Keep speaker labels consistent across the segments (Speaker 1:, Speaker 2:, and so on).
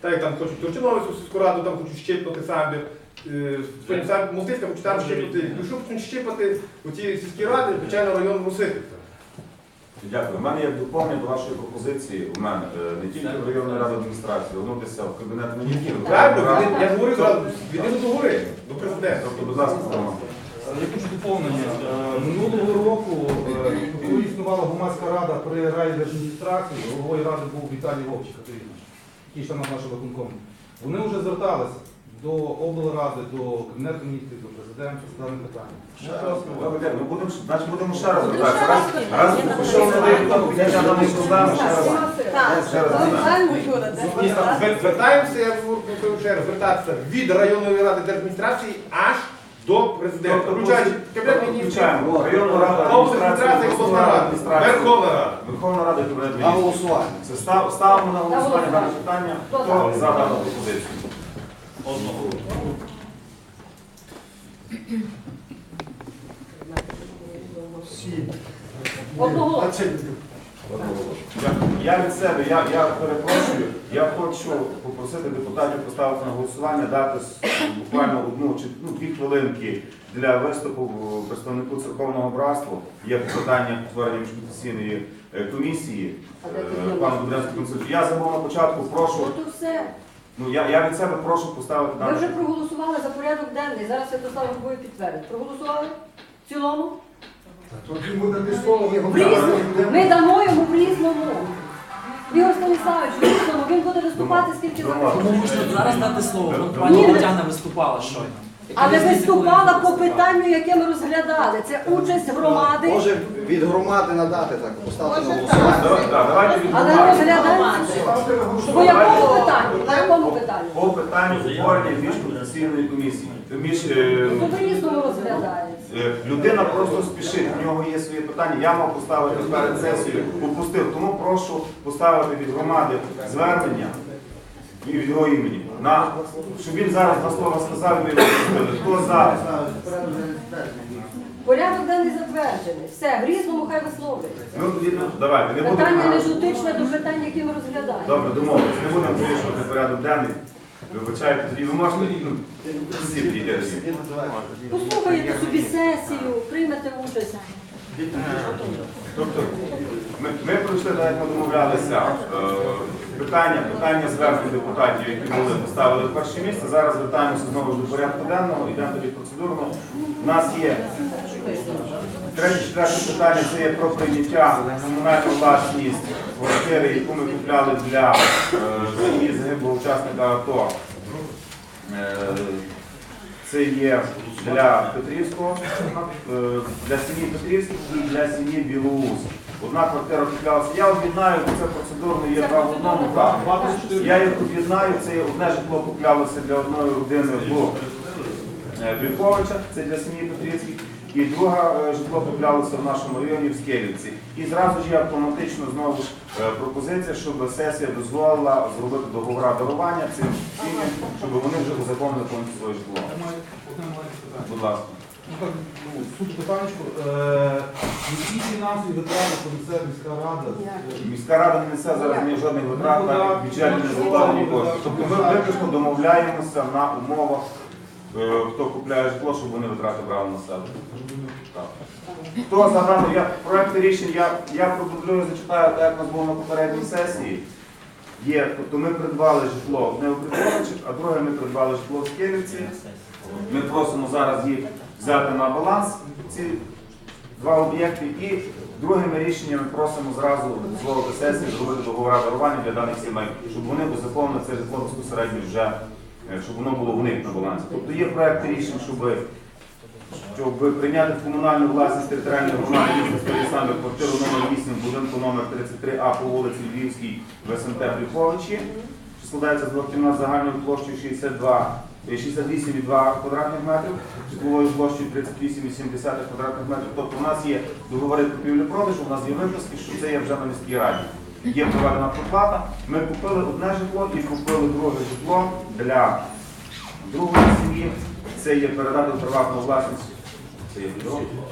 Speaker 1: Так як там хочуть Турчиновицю сільську раду, там хочуть щепнути самі. е, Мостицька хочуть там щепнути. Якщо хочуть щепати у ті сільські ради, звичайно, район мусити.
Speaker 2: Дякую. У мене є доповнення до вашої пропозиції. У мене е, не тільки в районної ради адміністрації, вернутися в кабінет міністрів.
Speaker 1: Правильно, від- я говорю зразу, до гори, до президента.
Speaker 2: Тобто, будь ласка, Роман.
Speaker 3: Я хочу доповнення. Е, Минулого року, е, коли існувала громадська рада при райдержадміністрації, головою ради був Віталій Вовчик Катерина, який ще наш виконком. Вони вже звертались до облради, до Кабінету міністрів, до президента з даним питанням.
Speaker 2: Ну, будемо, значить, будемо ще раз звертатися. Раз, підняття даної проблеми, ще раз. Ще раз.
Speaker 1: Звертаємося, я говорю ще раз, звертатися від районної ради держадміністрації аж до президента.
Speaker 2: Тобто,
Speaker 1: Включаючи кабінет міністрів,
Speaker 2: районну раду адміністрацію,
Speaker 1: Верховна Рада.
Speaker 2: Верховна Рада і Кабінет
Speaker 4: На
Speaker 2: міністрів.
Speaker 4: голосування.
Speaker 2: Це став- Ставимо на голосування дане питання.
Speaker 5: Хто за?
Speaker 2: дану пропозицію?
Speaker 5: Одного.
Speaker 2: Дякую. Я від себе, я, я перепрошую, я хочу попросити депутатів поставити на голосування, дати буквально одну чи ну, дві хвилинки для виступу представнику церковного братства. Є питання створення міжконфесійної е, комісії. Е. Пан Буденський. Я забув на початку, прошу. Ну я, я від себе прошу поставити
Speaker 5: Ми
Speaker 2: дане.
Speaker 5: вже проголосували за порядок денний. Зараз Святослав Горбовий підтвердить. Проголосували? В цілому? В. Ми дамо йому в різному. Ігор Станіславович. Він буде виступати скільки захоче.
Speaker 6: Тому можна зараз дати слово. Пані
Speaker 5: не-
Speaker 6: Тетяна виступала щойно.
Speaker 5: Але виступала по питанню, яке ми розглядали. Це участь громади.
Speaker 4: Може від громади надати так, поставити на голосування.
Speaker 2: да, Давайте
Speaker 5: Але
Speaker 2: відбуваємо.
Speaker 5: розглядаємо. По якому питанню? По якому питанню?
Speaker 2: По питанню утворення міжконфесійної комісії. Між, е,
Speaker 5: Ну, розглядається.
Speaker 2: Е, Людина просто спішить, в нього є свої питання. Я мав поставити перед сесією, упустив. Тому прошу поставити від громади звернення і від його імені. На, щоб він зараз два слова сказав, ми його пустили. Хто за?
Speaker 5: Порядок денний затверджений. Все, в різному хай висловлюється.
Speaker 2: Ну, тоді, ну, давайте, не
Speaker 5: Питання не
Speaker 2: будемо.
Speaker 5: дотичне до питань, які ми розглядаємо.
Speaker 2: Добре, домовились. Не будемо вирішувати порядок денний. Вибачайте, тоді ви можете ну, всі прийдете.
Speaker 5: Послухаєте собі сесію, приймете участь.
Speaker 2: Тобто ми, ми пройшли, ми домовлялися, е, питання, питання звернень депутатів, які були поставили в перше місце. Зараз звертаємося знову ж до порядку денного, йдемо тоді процедурно. У нас є третє, четверте питання, це є про прийняття комунальну власність квартири, яку ми купляли для е, сім'ї загиблого учасника АТО. Це є для Петрівського, е, для сім'ї Петрівських і для сім'ї Білоус. Одна квартира куплялася. Я об'єднаю, це процедурно є два в одному. Так. Я їх об'єднаю, це одне житло куплялося для одної родини в е, це для сім'ї Петрівських. І друге житло куплялося в нашому районі в Скелівці. І зразу ж є автоматично знову ж е, пропозиція, щоб сесія дозволила зробити договора дарування цим сім'ям, щоб вони вже узаконили повністю своє житло.
Speaker 3: Одне питання.
Speaker 2: Будь ласка.
Speaker 3: Ну так, ну, суть питаннячку. Е, Які фінансові витрати понесе міська рада?
Speaker 2: Міська рада не несе зараз ні жодних витрат, навіть бюджетні не закладені кошти. Тобто ми виключно домовляємося на умовах, хто купляє житло, щоб вони витрати брали на себе. Хто за дану, я проекти рішень я, я продублюю, зачитаю, так як у нас було на попередній сесії. Є, тобто ми придбали житло одне у Приколичах, а друге ми придбали житло в Скелівці. Ми просимо зараз їх взяти на баланс, ці два об'єкти, і другими рішеннями просимо зразу дозволити сесії зробити договори дарування для даних сімей, щоб вони узаконили це житло безпосередньо вже, е, щоб воно було в них на балансі. Тобто є проекти рішень, щоб щоб прийняти в комунальну власність територіальної громади міста Старий квартиру номер 8 будинку номер 33А по вулиці Львівській в СМТ Брюховичі, що складається з двох кімнат загальною площею 62 е, 68,2 квадратних метрів, житловою площею 38,7 квадратних метрів. Тобто у нас є договори купівлі-продажу, у нас є виписки, що це є вже на міській раді. Є проведена проплата. Ми купили одне житло і купили друге житло для другої сім'ї. Це є передати в приватну власність.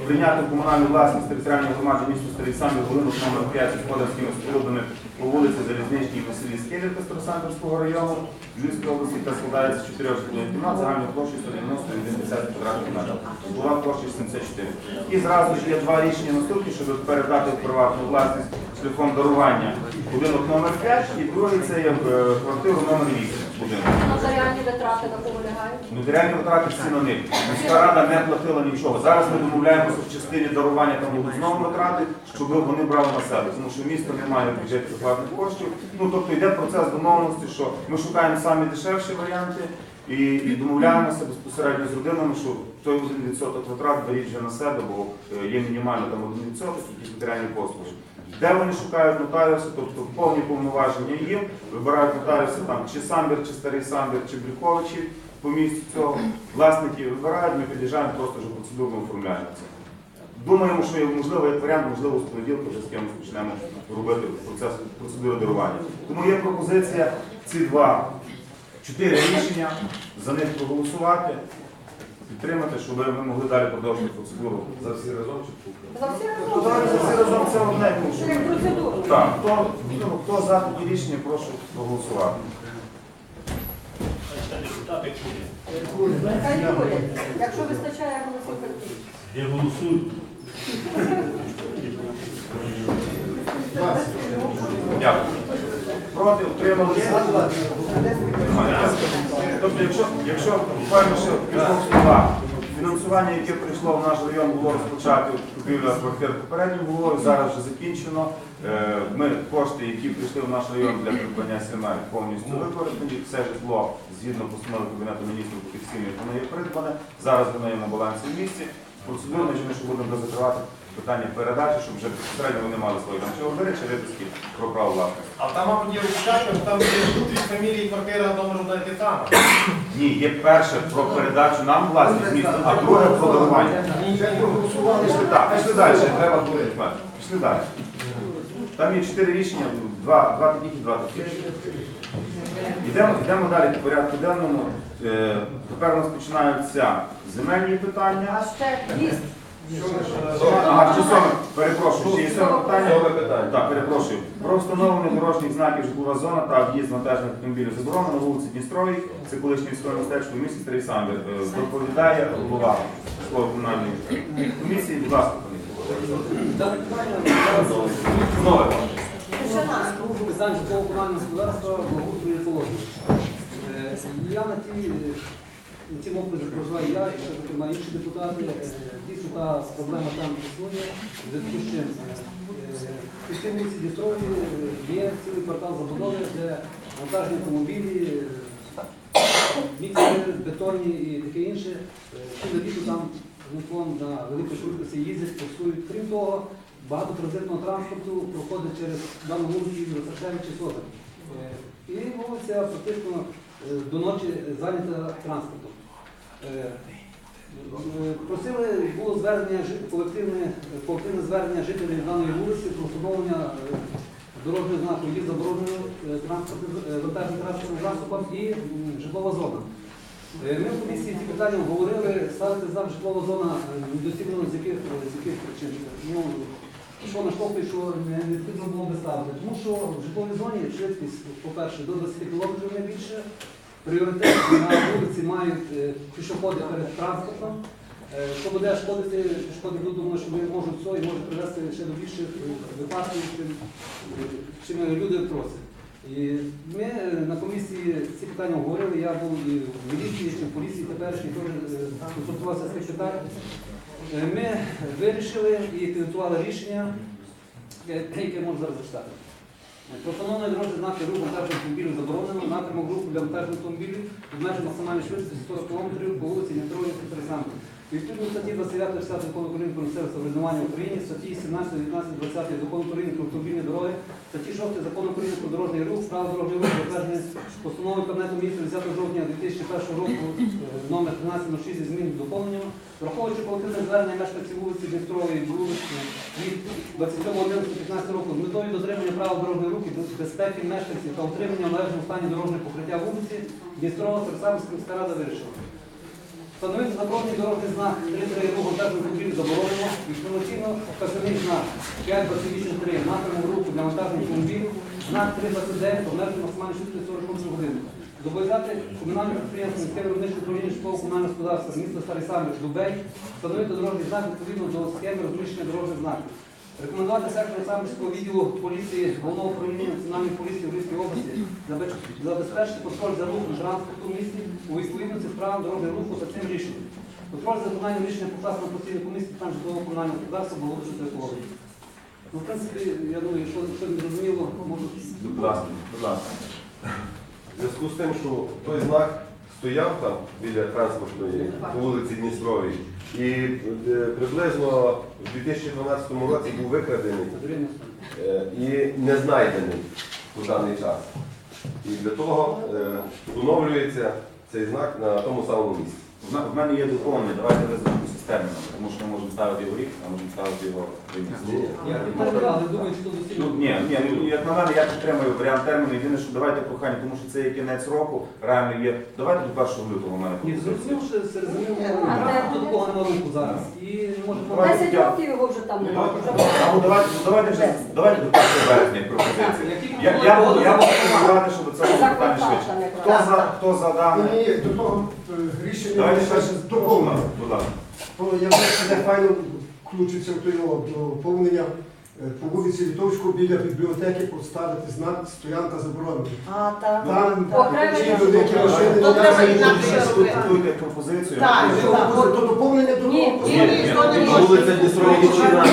Speaker 2: Прийняти комунальну власність територіальної громади міста Старий Самбір номер 5 з господарськими спорудами по вулиці Залізничній в селі Старосамбірського району Львівської області та складається з чотирьох житлових кімнат загальною площею 190 квадратних метрів. Була площа 74. І зразу ж є два рішення наступні, щоб передати в приватну власність шляхом дарування будинок номер 5 і другий це є е, квартиру номер 8 будинку.
Speaker 5: Нотаріальні витрати на кого лягають?
Speaker 2: Матеріальні витрати всі на них. Міська рада не платила нічого. Зараз ми домовляємося в частині дарування там будуть знову витрати, щоб вони брали на себе. Тому що місто не має в бюджеті коштів. Ну тобто йде процес домовленості, що ми шукаємо самі дешевші варіанти і, і домовляємося безпосередньо з родинами, що той 1% витрат беріть вже на себе, бо е, є мінімально там 1% якісь матеріальні послуги. Де вони шукають нотаріуси, тобто повні повноваження їм, вибирають нотаріуси там чи самбір, чи старий самбір, чи Брюховичі по місцю цього. Власники вибирають, ми під'їжджаємо, просто вже процедурно оформляємо це. Думаємо, що є можливо як варіант, можливо, з понеділка вже з кимось почнемо робити процес процедури дарування. Тому є пропозиція ці два чотири рішення за них проголосувати, підтримати, щоб ми могли далі продовжити процедуру. За всі разом чи
Speaker 5: За всі
Speaker 2: Ну, давайте за всі разом це одне, тому що
Speaker 5: Як процедуру.
Speaker 2: так, хто, хто за такі рішення, прошу проголосувати.
Speaker 5: Хай. Якщо вистачає голосів,
Speaker 7: Я голосую.
Speaker 2: Дякую. Утрималися? Немає. Тобто, якщо, якщо буквально ще слова, фінансування, яке прийшло в наш район, було розпочато купівля квартир попередньо було, зараз вже закінчено. Е, Ми кошти, які прийшли в наш район для придбання сімей, повністю використані. Все житло згідно постанови Кабінету міністрів офіційно воно є придбане. Зараз воно є на балансі в місті. Процедурно, що ми будемо закривати питання передачі, щоб вже безпосередньо вони мали свої там чи ордери, чи виписки про право власності.
Speaker 1: А там, мабуть, є що там є дві фамілії, квартира, номер одна і те саме.
Speaker 2: Ні, є перше про передачу нам власність міста, а друге про дарування. Пішли так, пішли далі, треба буде. Пішли далі. Там є чотири рішення, два, два таких і два таких. Йдемо, йдемо далі по порядку денному. Е, тепер у нас починаються земельні питання.
Speaker 5: А ще ліст.
Speaker 2: Ага, сьоме, перепрошую, ще є сьоме питання. Так, перепрошую. Про встановлення дорожніх знаків житлова зона та в'їзд вантажних автомобілів заборонено на вулиці Дністровій, це колишнє військове містечко в місті Старий Самбір. Е, Доповідає голова слово комунальної комісії. Будь ласка, Знову.
Speaker 8: питань житлового комунального господарства, благоустрою екології. Е, Я на ті, на цьому окрузі проживаю я, і ще зокрема інші депутати. Е, Дійсно та проблема там існує. В зв'язку з чим е, в Костянниці Дістрові є цілий квартал забудови, де вантажні автомобілі, е, міксери, бетонні і таке інше. Ціле літо там житлом на великій швидкості їздять, курсують. Крім того, багато транзитного транспорту проходить через дану вулицю Росашевича Соза. І вулиця фактично е, до ночі зайнята транспортом. Е, Просили, було звернення, колективне, колективне звернення жителів даної вулиці про встановлення е, дорожнього знаку є забороненим е, вантажним транспортним засобом і житлова зона. Ми в комісії ці питання обговорили, ставити знак житлова зона недоцільно з яких, з яких причин. Ну, що наштовхує, що не, не потрібно було би ставити. Тому що в житловій зоні швидкість, по-перше, до 20 км не більше. Пріоритет на вулиці мають е, пішоходи перед транспортом. Е, Що буде шкодити, шкоди думаю, що вони можуть все і можуть привести ще до більших е, випадків, чим, люди просять. І ми на комісії ці питання говорили, я був і в міліції, чи в поліції теперішній теж консультувався з цих питань. Ми вирішили і підготували рішення, яке можу зараз зачитати. Пропоновано дорожні знаки руху вантажних автомобілів заборонено, напрямок руху для вантажних автомобілів обмежено максимальної швидкості 40 км по вулиці Дмитрової Пересамки. Відповідно статті 29 60 закону України про місцеве самоврядування в Україні, статті 17, 19, 20 закону України про автомобільні дороги, статті 6 закону України про дорожній рух, право дорожнього руху, затвердження постанови Кабінету міністрів 10 жовтня 2001 року номер 1306 змін і доповненнями, враховуючи колективне звернення мешканців вулиці Дністрової вулиці від 27.11.15 року з метою дотримання права дорожньої руху, безпеки мешканців та утримання в належному стані дорожнього покриття вулиці, Дністрова Терсамська рада вирішила. Встановити законний дорожній знак 3 руху вантажних автомобілів заборонено. Інформаційно вказаний знак 528.3 напряму руху для вантажних автомобілів. Знак 329 обмежено максимальну швидкість 40 км в годину. Зобов'язати комунальне підприємство міське виробниче управління житлового комунального господарства міста Старий Самбір Дубей встановити дорожній знак відповідно до схеми розміщення дорожніх знаків. Рекомендувати сектору Самбірського відділу поліції головного управління національної поліції в Львівській області забезпечити контроль за рухом транспорту в місті у відповідності з правил дорожнього руху за цим рішенням. Контроль за виконанням рішення покладено на постійну комісію там житлового комунального господарства благоустрою екології. Ну, в принципі, я думаю, що, що не зрозуміло, можу
Speaker 2: Будь ласка, будь ласка.
Speaker 7: В зв'язку з тим, що той знак стояв там біля транспортної по вулиці Дністровій, і е, приблизно в 2012 році був викрадений е, і не знайдений у даний час. І для того е, встановлюється цей знак на тому самому місці.
Speaker 2: В мене є доповнення, давайте визнаємося з терміном, тому що ми можемо ставити його рік, а можемо ставити його Ну, ні, ні, ну, як на мене, я підтримую варіант терміну. Єдине, що давайте прохання, тому що це є кінець року, реально є. Давайте до 1 лютого в мене
Speaker 8: Ні,
Speaker 2: пропозиція.
Speaker 8: зрозуміло, що це зрозуміло,
Speaker 5: А де?
Speaker 8: до такого нема руху зараз. І не може
Speaker 2: Давайте
Speaker 5: 10 років його вже там немає.
Speaker 2: Або давайте, ну, давайте, вже, давайте до 1 березня як пропозиція. Я, я, я, я можу радий, щоб це було питання швидше. Хто за, хто за дане?
Speaker 9: Ні, до того е, рішення
Speaker 2: Давайте
Speaker 9: ще.
Speaker 2: Будь ласка.
Speaker 9: То я бачу, де файно включиться в той його доповнення е, по вулиці Літовського біля бібліотеки поставити знак стоянка заборонена.
Speaker 10: А, так.
Speaker 9: Там
Speaker 5: Окремо
Speaker 9: ті
Speaker 5: я
Speaker 9: великі
Speaker 5: розумію.
Speaker 9: машини
Speaker 10: То
Speaker 9: не
Speaker 10: треба
Speaker 9: заїдуть.
Speaker 10: інакше робити.
Speaker 2: Готуйте пропозицію.
Speaker 10: Так,
Speaker 9: Це То доповнення до
Speaker 5: Ні, ні,
Speaker 10: Ні, ні, то не можна.
Speaker 7: Вулиця Дністровічина.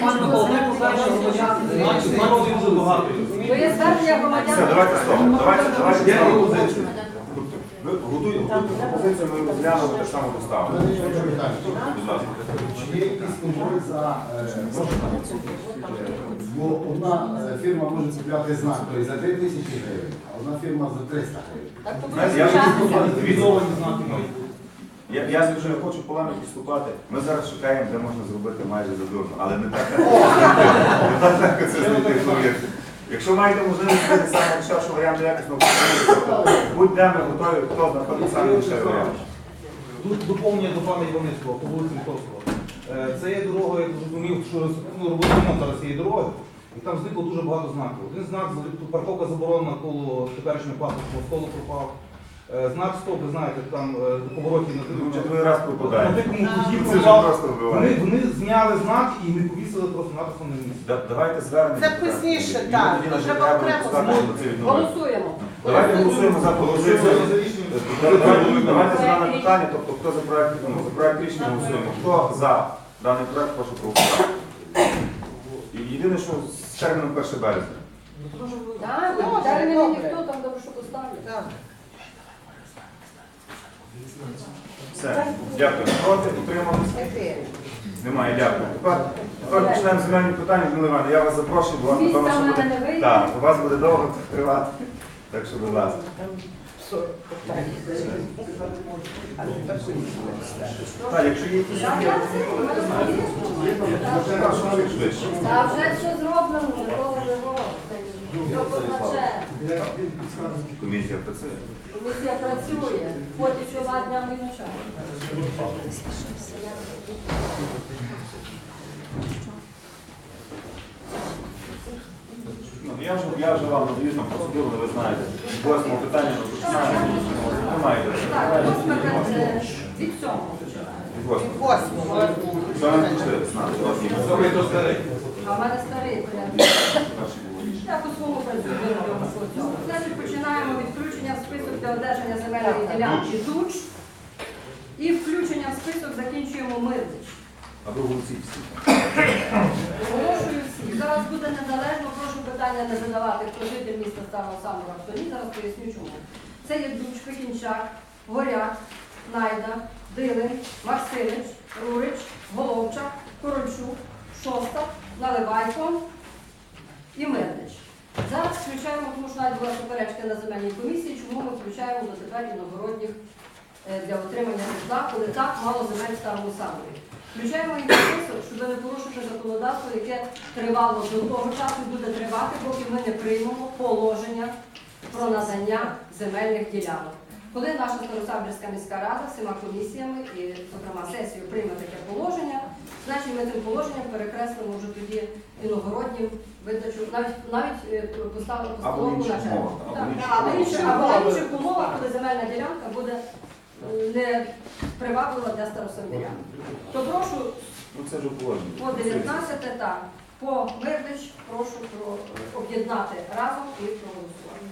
Speaker 8: Пан Микола, ми покажемо громадян.
Speaker 5: То є звернення громадян.
Speaker 2: Все, давайте стоп. Давайте, давайте
Speaker 7: Я
Speaker 2: ставимо
Speaker 7: пропозицію.
Speaker 2: пропозицію. Ви готуйте пропозицію, ми розглянемо так само поставимо. Будь ласка.
Speaker 11: Чи є якісь умови за е. Бо одна е, фірма може купляти знак той за 3 тисячі гривень, а одна фірма за 300 гривень.
Speaker 2: Я відвізовані знаки мої. Я, вже хочу вступати. Ми зараз шукаємо, де можна зробити майже задурно, але не так. Не так це знайти, повірте. Якщо маєте можливість знайти саме дешевший варіанту якісного будь-де ми готові, хто знаходить саме дешевий варіант.
Speaker 3: Тут доповнення до пана Іваницького по вулиці Миховського. Е, Це є дорога, я зрозумів, що ну, робити ремонт зараз цієї дороги. І там зникло дуже багато знаків. Один знак тут парковка заборонена коло теперішнього паспортного столу пропав. Е, Знак стоп, ви знаєте, там е, поворотів на
Speaker 2: Ну, вже другий раз пропадає.
Speaker 3: на дикому куті
Speaker 2: Це просто
Speaker 3: Вони,
Speaker 2: вбиває.
Speaker 3: вони зняли знак і не повісили просто написано на місці.
Speaker 2: Да- Давайте звернемо.
Speaker 10: Це пізніше, так. Треба окремо.
Speaker 5: Голосуємо.
Speaker 2: Давайте голосуємо за пропозицію. Давайте давайте за дане питання, тобто хто за проект, ну, за проект рішення голосуємо. Хто за даний проект, прошу проголосувати. І єдине, що з терміном 1 березня.
Speaker 5: Так,
Speaker 10: Добре,
Speaker 5: терміни
Speaker 10: добре.
Speaker 5: ніхто там добре, що поставлять.
Speaker 10: Так.
Speaker 2: Все. Дякую. Проти, утримались? Немає, дякую. Тепер, тепер почнемо земельні питання, Людмила Івановна. Я вас запрошую, бо вас напевно, що буде. Так, у вас буде довго тривати. Так що, будь ласка. Так, якщо є якісь.
Speaker 5: Та вже все зроблено, Живо. Що позначає?
Speaker 2: Комісія працює.
Speaker 5: Комісія працює, потім що два днями і ночами.
Speaker 2: Ну, я вже, я вже вам там процедуру, ви знаєте. Восьме питання ми починаємо. Немає.
Speaker 5: Так, восьме е, від цього.
Speaker 2: Від восьмого.
Speaker 10: Восьмого.
Speaker 5: А в мене старий. Я по своєму працюю. Значить, починаємо від включення в список для одержання земельної ділянки ДУЧ. І включення в список закінчуємо мирнич.
Speaker 2: А ви голосіть всі.
Speaker 5: Оголошую всі. Зараз буде незалежно, питання не задавати, хто житель міста Старого Самого Антоні. Зараз поясню чому. Це є Дуч, Пекінчак, Горяк, Найда, Дилин, Максимич, Рурич, Головчак, Корольчук, Шоста, Наливайко і Мирнич. Зараз включаємо, тому що навіть була суперечка на земельній комісії, чому ми включаємо до тепер іногородніх е, для отримання житла, коли так мало земель в старому самові. Включаємо їх список, щоб не порушити законодавство, яке тривало до того часу і буде тривати, поки ми не приймемо положення про надання земельних ділянок. Коли наша Старосамбірська міська рада всіма комісіями і, зокрема, сесією прийме таке положення, значить ми цим положенням перекреслимо вже тоді іногороднім видачу, навіть навіть е, поставили постановку на
Speaker 2: мовах, або в інших
Speaker 5: умовах, коли земельна ділянка буде не приваблива для старосамбірян. То прошу
Speaker 2: Ну це ж
Speaker 5: по 19 так, по Мирнич прошу про об'єднати разом і проголосувати.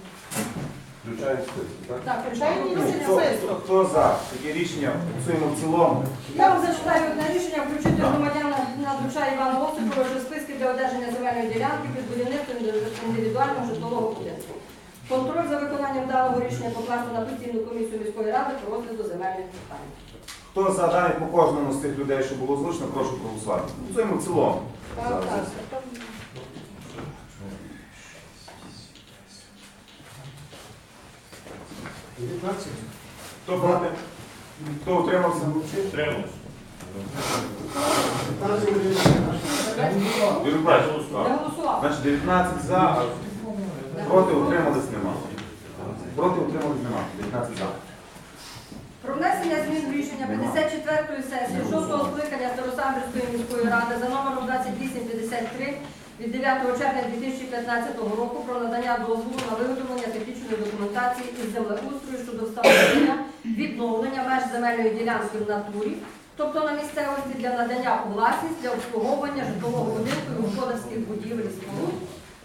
Speaker 7: Включаємо список, так?
Speaker 5: Так, рішення
Speaker 2: Хто,
Speaker 10: список.
Speaker 2: хто, хто за таке рішення голосуємо в цілому?
Speaker 5: Я вам зачитаю одне рішення включити громадяна Надруча Івана Осипова до списки для одержання земельної ділянки під будівництвом індивідуального житлового будинку. Контроль за виконанням даного рішення покласти на постійну комісію міської ради по розгляду земельних питань.
Speaker 2: Хто за дані по кожному з тих людей, що було озвучено, прошу проголосувати. Голосуємо в цілому.
Speaker 5: Так,
Speaker 2: За.
Speaker 5: так.
Speaker 2: Хто проти? Хто утримався? Миколаївич,
Speaker 5: Не голосував.
Speaker 2: Значить 19 за, а проти утримались нема. Проти утримались нема. 19 за.
Speaker 5: Про внесення змін в рішення 54-ї сесії 6-го скликання Старосамбірської міської ради за номером 2853 від 9 червня 2015 року про надання дозволу на виготовлення технічної документації із землеустрою щодо встановлення відновлення меж земельної ділянки в натурі, тобто на місцевості для надання у власність для обслуговування житлового будинку і господарських будівель і споруд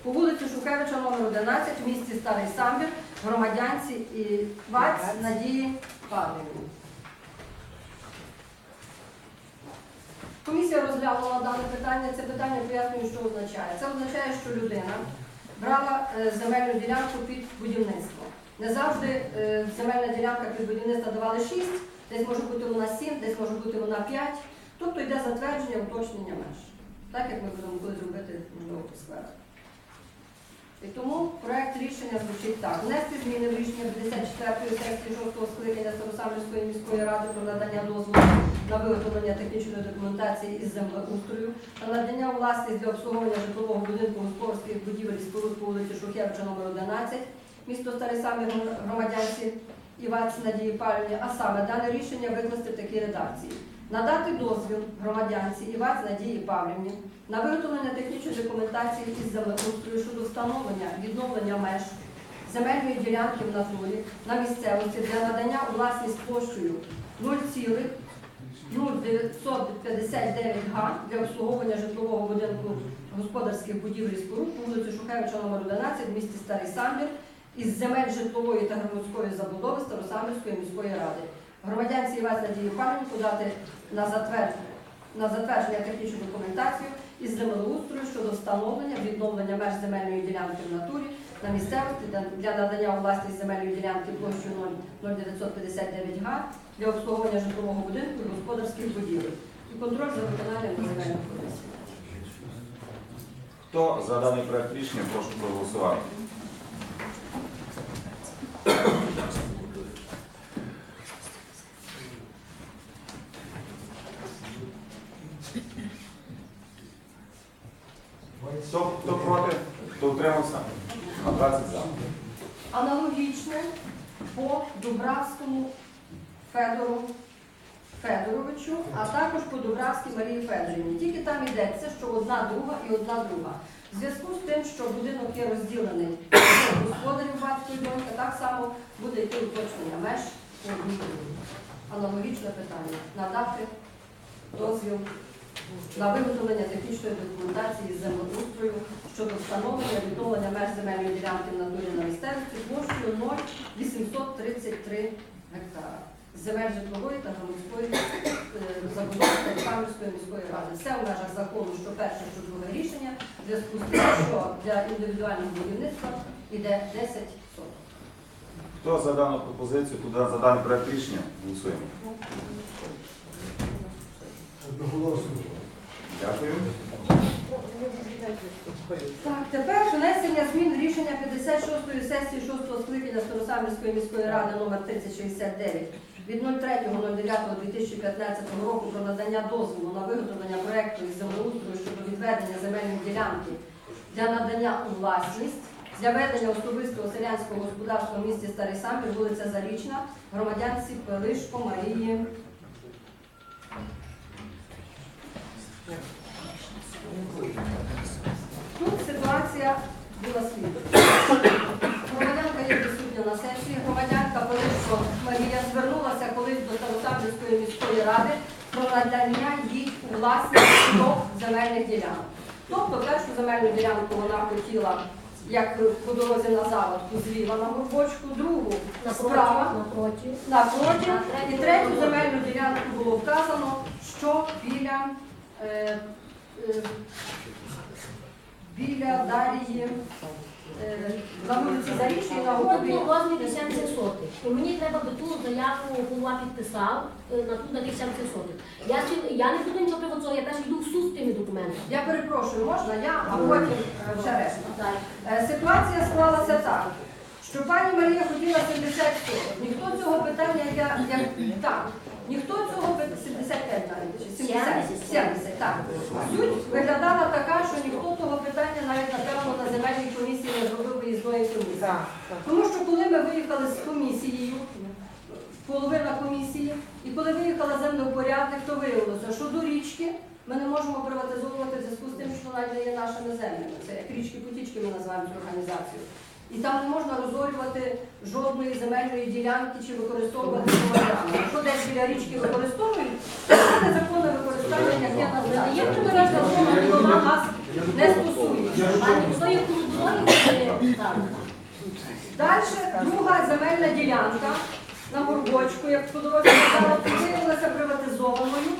Speaker 5: по вулиці Шухевича номер 11 в місті Старий Самбір, громадянці і Ваць Надії Павлівні. Комісія розглянула дане питання. Це питання пояснюю, що означає. Це означає, що людина брала е, земельну ділянку під будівництво. Не завжди е, земельна ділянка під будівництво давали 6, десь може бути вона 7, десь може бути вона 5. Тобто йде затвердження, уточнення меж. Так як ми будемо робити можливо скверах. І тому проект рішення звучить так. Внести зміни в рішення 54-ї сесії 6-го скликання Старосамбірської міської ради про надання дозволу на виготовлення технічної документації із землеустрою та надання власність для обслуговування житлового будинку господарських будівель і споруд по вулиці Шухевича номер 11, місто Старий Самбір громадянці Іваці Надії Павлівні, а саме дане рішення викласти в такій редакції. Надати дозвіл громадянці Іваці Надії Павлівні на виготовлення технічної документації із землеустрою щодо встановлення відновлення меж земельної ділянки в натурі на місцевості для надання у власність площею 0,0959 га для обслуговування житлового будинку господарських будівель і споруд по вулиці Шухевича номер 11 в місті Старий Самбір із земель житлової та громадської забудови Старосамбірської міської ради. Громадянці Івась Надії Павлівні подати на затвердження, на затвердження технічну документацію із землеустрою щодо встановлення відновлення меж земельної ділянки в натурі на місцевості для- надання у земельної ділянки площею 0,959 га для обслуговування житлового будинку і господарських будівель і контроль за виконанням земельних комісій.
Speaker 2: Хто за даний проект рішення, прошу проголосувати. Хто, хто проти? Хто утримався? На 20 за.
Speaker 5: Аналогічне по Дубравському Федору Федоровичу, а також по Марії Федорівні. Тільки там йдеться, що одна друга і одна друга. В зв'язку з тим, що будинок є розділений господарів батько і донька, так само буде йти уточнення меж по одній. Аналогічне питання. Надати дозвіл на виготовлення технічної документації з землеустрою щодо встановлення відновлення меж земельної ділянки в натурі на місцевості площею 0,833 гектара. Земель житлової та громадської е, забудови Кам'янської міської ради. Все в межах закону, що перше, що друге рішення, в зв'язку з тим, що для індивідуального будівництва йде 10 соток.
Speaker 2: Хто за дану пропозицію, туди за даний проект рішення? Голосуємо.
Speaker 9: Одноголосно.
Speaker 2: Дякую.
Speaker 5: Так, тепер внесення змін в рішення 56-ї сесії 6-го скликання Старосамівської міської ради номер 3069 від 03.09.2015 року про надання дозволу на виготовлення проекту із землеустрою щодо відведення земельної ділянки для надання у власність для ведення особистого селянського господарства в місті Старий Самбір, вулиця Зарічна, громадянці Пелишко Марії. Тут ситуація була слідуюча. Громадянка є присутня на сесії. Громадянка Пелишко Марія звернулася колись до Старосамбірської міської ради про надання їй у власність земельних ділянок. Тобто першу земельну ділянку вона хотіла як по дорозі на заводку зліва на горбочку, другу справа
Speaker 10: Напроти.
Speaker 5: напроти, і третю земельну ділянку було вказано, що біля, е, е, біля Дарії на вулиці Зарічній на
Speaker 10: От
Speaker 5: Губі.
Speaker 10: розмірі 70 сотих. І мені треба би ту заяву голова підписав е, на ту на тих 70 сотих. Я, ще- я не буду нічого приватизовувати, я теж йду в суд з тими документами.
Speaker 5: Я перепрошую, можна я, а потім е, вже решта. Е, Ситуація склалася так, що пані Марія хотіла 70 соток. Ніхто цього питання, я, я так, ніхто цього пи- 75 навіть, чи 70, 70, так. Суть виглядала така, що ніхто того питання навіть напевно на земельній комісії не зробив комісії. Тому що коли ми виїхали з комісією, половина комісії, і коли виїхала землепорядник, то виявилося, що до річки ми не можемо приватизовувати в зв'язку з тим, що вона є нашими землями. Це як річки потічки ми називаємо цю організацію. І там не можна розорювати жодної земельної ділянки чи використовувати громадян. Якщо десь біля річки використовують, то це незаконне використання, як я
Speaker 10: Не
Speaker 5: називаю.
Speaker 10: є прибережна зона, і вона нас
Speaker 5: не стосується.
Speaker 10: Пані, хто є кордоні, так.
Speaker 5: Далі друга земельна ділянка на горбочку, як по дорозі казала, виявилася приватизованою.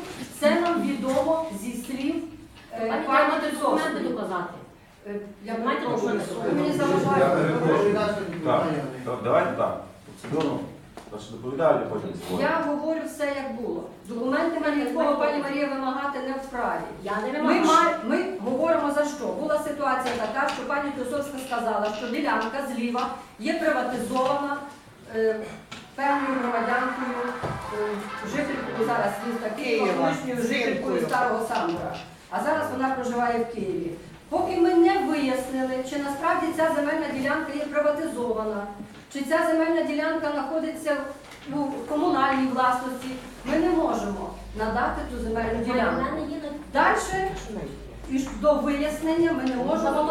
Speaker 5: Це нам відомо зі слів е,
Speaker 10: Пані,
Speaker 5: Тисовської.
Speaker 10: доказати.
Speaker 5: Е, Я
Speaker 10: Маєте
Speaker 5: мені
Speaker 2: Я Так, так, давайте так. Перше доповідаю, потім слово.
Speaker 5: Я говорю все як було. Документи мені такого пані Марія вимагати не вправі.
Speaker 10: Я не
Speaker 5: Ми,
Speaker 10: вимагаю.
Speaker 5: ма- ми говоримо за що? Була ситуація така, що пані Тисовська сказала, що ділянка зліва є приватизована е, певною громадянкою, е, жителькою зараз міста Києва,
Speaker 10: Києва,
Speaker 5: колишньою жителькою
Speaker 10: жінкою.
Speaker 5: Старого Самбора. А зараз вона проживає в Києві. Поки ми не вияснили, чи насправді ця земельна ділянка є приватизована, чи ця земельна ділянка знаходиться у комунальній власності, ми не можемо надати ту земельну ділянку. Далі і до вияснення ми не можемо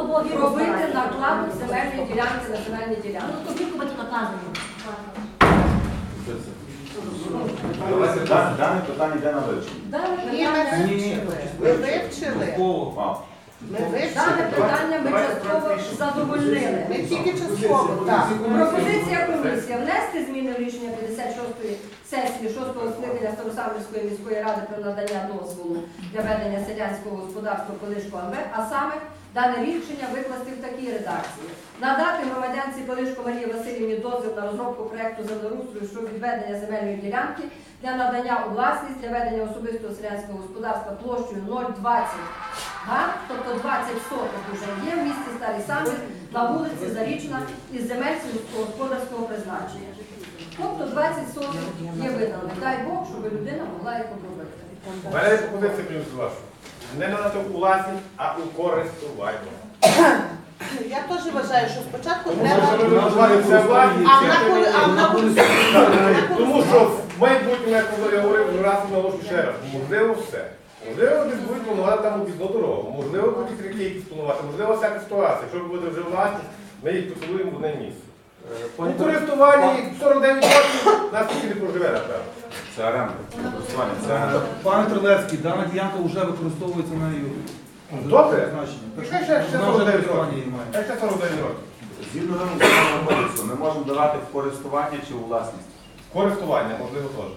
Speaker 5: робити накладу земельної ділянки на земельні ділянки.
Speaker 10: Ну, тільки бути наказано.
Speaker 2: Давайте, да- Дане питання йде на вивчення.
Speaker 10: Ні, ми вивчили. Ви вивчили?
Speaker 5: Дане питання ми задовольнили.
Speaker 10: Ми тільки частково, так.
Speaker 5: Пропозиція комісії внести зміни в рішення 56-ї сесії 6-го скликання Старосамбірської міської ради про надання дозволу для ведення селянського господарства колишку МВ, а саме дане рішення викласти в такій редакції. Надати громадянці Пелишко Марії Васильівні дозвіл на розробку проекту землеустрою щодо відведення земельної ділянки для надання у власність для ведення особистого селянського господарства площею 020 га, тобто 20 соток вже є в місті Старий Самбір на вулиці Зарічна із земель сільськогосподарського призначення. Тобто 20 соток є видано. Дай Бог, щоб людина могла їх обробити.
Speaker 1: Мене є пропозиція плюс вашу. Не надати у власність, а у користування.
Speaker 10: Я теж вважаю, що спочатку треба. А на коли а на
Speaker 1: Так, Тому що в майбутньому, як я говорив, раз наголошу ще раз, можливо все. Можливо, десь будуть планувати там об'їзну дорогу, можливо, будуть ріки якісь планувати, можливо, всяка ситуація. Якщо буде вже власність, ми їх поцілуємо в одне місце. У користуванні 49 років нас тільки не проживе, напевно.
Speaker 2: Це. Користування, це оренда.
Speaker 3: Пане Трилецький, дана ділянка вже використовується нею.
Speaker 1: Добре. Нехай
Speaker 3: що
Speaker 1: ще- ще
Speaker 3: вона вже
Speaker 1: 49
Speaker 3: користування
Speaker 1: років.
Speaker 3: її має.
Speaker 1: Хай ще 49 років.
Speaker 2: Згідно Земельного кодексу, ми можемо давати в користування чи у власність.
Speaker 1: Користування, можливо, теж.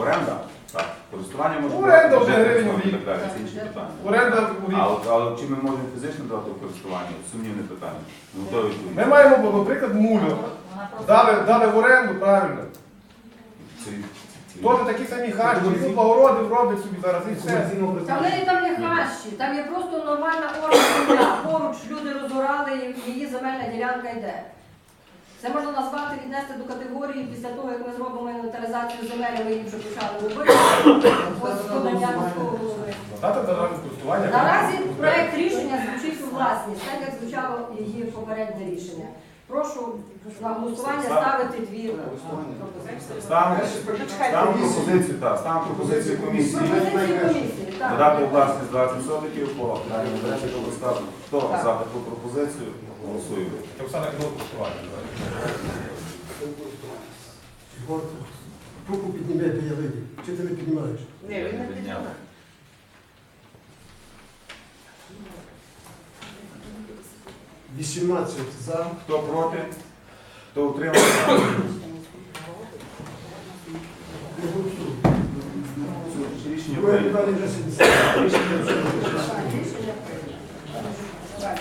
Speaker 2: Оренда? Так. Користування можемо
Speaker 1: Оренда гривень в
Speaker 2: і
Speaker 1: рік.
Speaker 2: так далі. Це інші питання.
Speaker 1: Оренда у рік.
Speaker 2: от, але чи ми можемо фізично давати в користування? Сумнівне питання. То відповідь.
Speaker 1: Ми маємо, наприклад, мулю. Дали, дали в оренду, правильно.
Speaker 2: Це- це-
Speaker 1: Теж такі самі хащі, купа городів робить собі зараз і все.
Speaker 5: Та в неї там не хащі, там є просто нормальна орга земля. Поруч люди розорали і її земельна ділянка йде. Це можна назвати, віднести до категорії після того, як ми зробимо інвентаризацію земель, ми їх вже почали робити. Ось подання міського голови.
Speaker 1: Дати державне користування.
Speaker 5: Наразі проект рішення звучить у власність, так як звучало її попереднє рішення. Прошу на голосування ставити дві пропозиції.
Speaker 2: Ставимо пропозицію, так, ставимо пропозицію комісії.
Speaker 5: Пропозиції комісії.
Speaker 2: Додати власність 20 сотиків по даному речі. Хто за таку пропозицію? Голосуємо.
Speaker 1: Оксана вставати.
Speaker 9: Руку підніми, бо я видів. Чи ти не піднімаєш?
Speaker 5: Ні, він не підняв.
Speaker 9: 18 за.
Speaker 2: Хто проти? Хто утримався? Рішення
Speaker 9: Друге
Speaker 2: прийнято.
Speaker 9: питання вже 70. Рішення вже
Speaker 5: Рішення прийнято.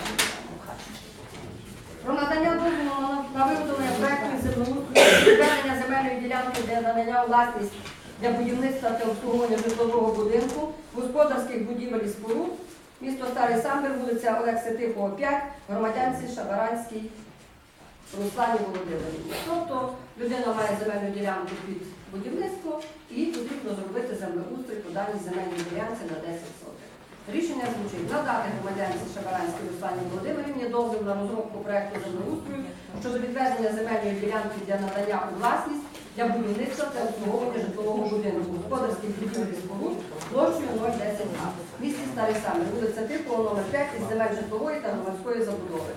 Speaker 5: Про надання дозволу на- на виготовлення проекту землеустрою відведення земельної ділянки для надання у власність для будівництва та обслуговування житлового будинку, господарських будівель і споруд, місто Старий Самбір, вулиця Олекси Тихого, 5, громадянці Шабаранській Руслані Володимирівні. Тобто людина має земельну ділянку під будівництво і потрібно зробити землеустрій по земельній ділянці на 10 сотень. Рішення звучить надати громадянці Шабаранській Руслані Володимирівні дозвіл на розробку проекту землеустрою щодо відведення земельної ділянки для надання у власність для будівництва та обслуговування житлового будинку, господарських будівель і споруд площею 010 га. Місті Старий Самір, вулиця Типова, номер 5 із земель житлової та громадської забудови.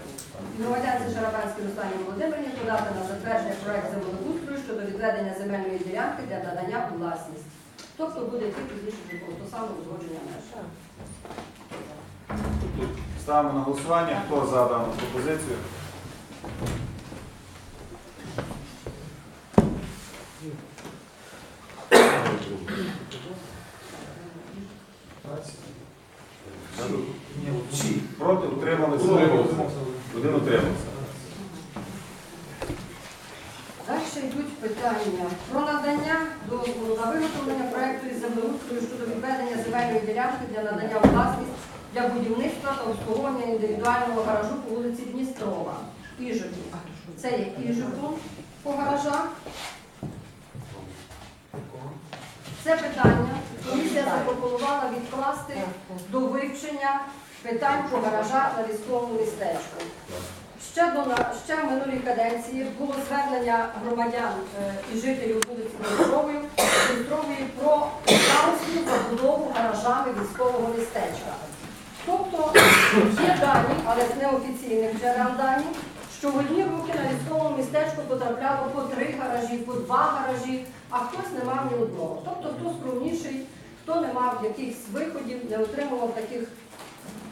Speaker 5: Громадянці Шарабанській Руслані Володимирівні подати на затвердження проект землеустрою щодо відведення земельної ділянки для надання у власність. Тобто буде йти пізніше житло, то саме узгодження меж.
Speaker 2: Ставимо на голосування. Хто за дану пропозицію? Всі проти утрималися. Один утримався.
Speaker 5: Далі йдуть питання про надання дозволу на виготовлення проекту із землеустрою щодо відведення земельної ділянки для надання у власність для будівництва та обслуговування індивідуального гаражу по вулиці Дністрова. Іжику. Це є по гаражах. Це питання комісія запропонувала відкласти до вивчення питань про гаража на військовому містечку. Ще до ще в минулій каденції було звернення громадян е, і жителів вулиці Дністрової про замисну забудову гаражами військового містечка. Тобто є дані, але з неофіційних джерел дані, що в одні руки на військовому містечку потрапляло по три гаражі, по два гаражі, а хтось не мав ні одного. Тобто хто скромніший, хто не мав якихось виходів, не отримував таких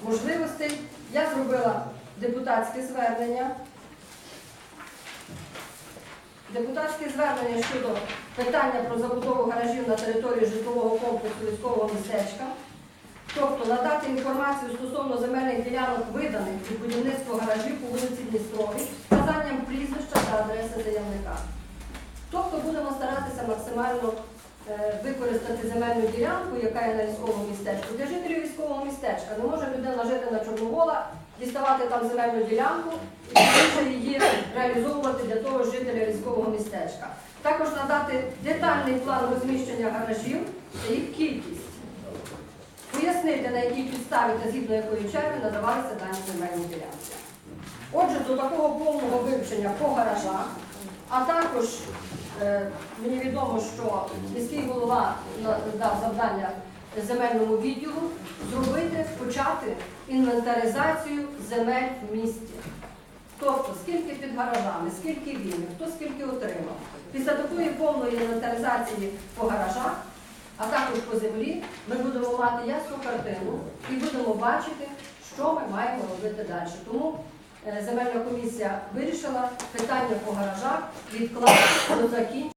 Speaker 5: можливостей. Я зробила депутатське звернення. Депутатське звернення щодо питання про забудову гаражів на території житлового комплексу військового містечка. Тобто надати інформацію стосовно земельних ділянок, виданих від будівництва гаражів по вулиці Дністровій, з вказанням прізвища та адреси заявника. Тобто будемо старатися максимально е, використати земельну ділянку, яка є на військовому містечку. Для жителів військового містечка не може людина жити на Чорновола, діставати там земельну ділянку і її реалізовувати для того жителя військового містечка. Також надати детальний план розміщення гаражів та їх кількість. Пояснити, на якій підставі та згідно якої черги надавалися дані земельні ділянки. Отже, до такого повного вивчення по гаражах, а також е, мені відомо, що міський голова дав завдання земельному відділу зробити, почати інвентаризацію земель в місті. Тобто, скільки під гаражами, скільки вільних, хто скільки отримав. Після такої повної інвентаризації по гаражах, а також по землі, ми будемо мати ясну картину і будемо бачити, що ми маємо робити далі. Тому е, земельна комісія вирішила питання по гаражах відкласти до закінчення.